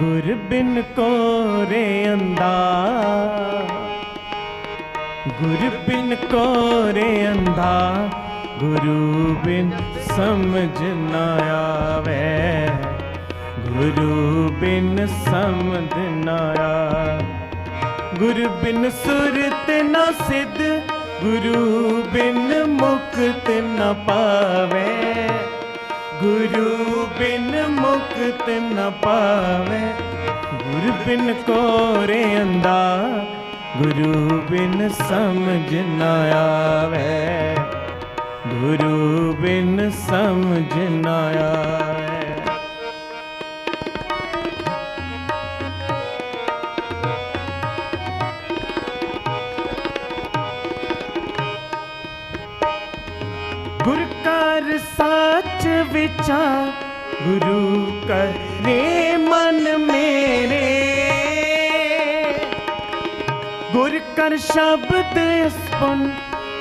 ਗੁਰ ਬਿਨ ਕੋਰੇ ਅੰਦਾ ਗੁਰ ਬਿਨ ਕੋਰੇ ਅੰਧਾ, ਗੁਰੂ ਬਿਨ ਸਮਝ ਨਾ ਆਵੇ। ਗੁਰੂ ਬਿਨ ਸਮਝ ਨਾ ਆਵੇ ਗੁਰ ਬਿਨ ਸੁਰਤ ਨਾ ਸਿੱਧ, ਗੁਰੂ ਬਿਨ ਮੁਕਤ ਨਾ ਪਾਵੇ। ਗੁਰੂ ਮੁਕਤ ਨ ਪਾਵੇ। ਗੁਰ ਬਿਨ ਕੋਰੇ ਅੰਦਾ ਗੁਰੂ ਬਿਨ ਸਮਝ ਨ ਆਵੇ। ਗੁਰੂ ਬਿਨ ਸਮਝ ਨ ਆਵੇ। ਗੁਰ ਕਰ ਸੱਚ ਵਿਚਾਰ ਗੁਰੂ ਕਰੇ ਮਨ ਮੇਰੇ ਗੁਰ ਕਰ ਸ਼ਬਦ ਅਸਪਨ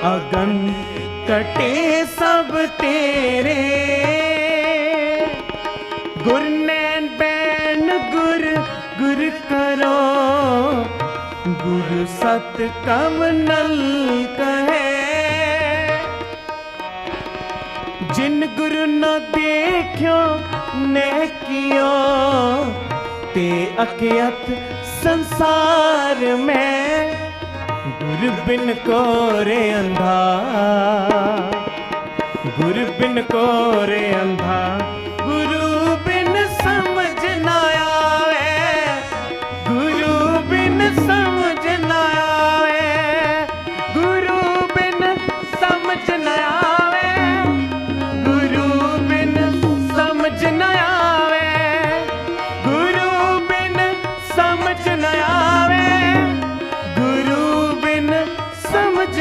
ਅਗਨ ਕਟੇ ਸਭ ਤੇਰੇ ਗੁਰ ਨੈਣ ਬੈਣ ਗੁਰ ਗੁਰ ਕਰੋ ਗੁਰ ਸਤ ਕਵਨਲ ਕਹੇ ਜਿਨ ਗੁਰੂ ਨਾ ਦੇਖਿਓ ਨਹਿ ਕੀਓ? ਤੇ ਅਕਿਅਤ ਸੰਸਾਰ ਮੈਂ ਗੁਰ ਬਿਨ ਕੋਰੇ ਅੰਧਾ ਗੁਰ ਬਿਨ ਕੋਰੇ ਅੰਧਾ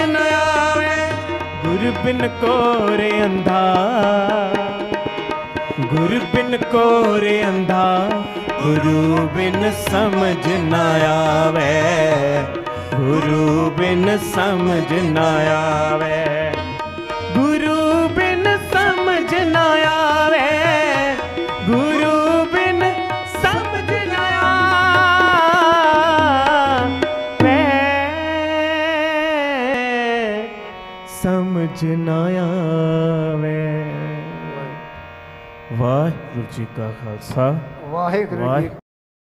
ਨਾ ਆਵੇ, ਗੁਰ ਬਿਨ ਕੋਰੇ ਅੰਧਾ। ਗੁਰ ਬਿਨ ਕੋਰੇ ਅੰਧਾ, ਗੁਰੂ ਬਿਨ ਸਮਝ ਨਾ ਆਵੇ। ਗੁਰੂ ਬਿਨ ਸਮਝ ਨਾ ਆਵੇ। ਸਮਝ ਨਾ ਆਵੇ। ਵਾਹਿਗੁਰੂ ਜੀ ਕਾ ਖਾਲਸਾ। ਵਾਹਿਗੁਰੂ ਜੀ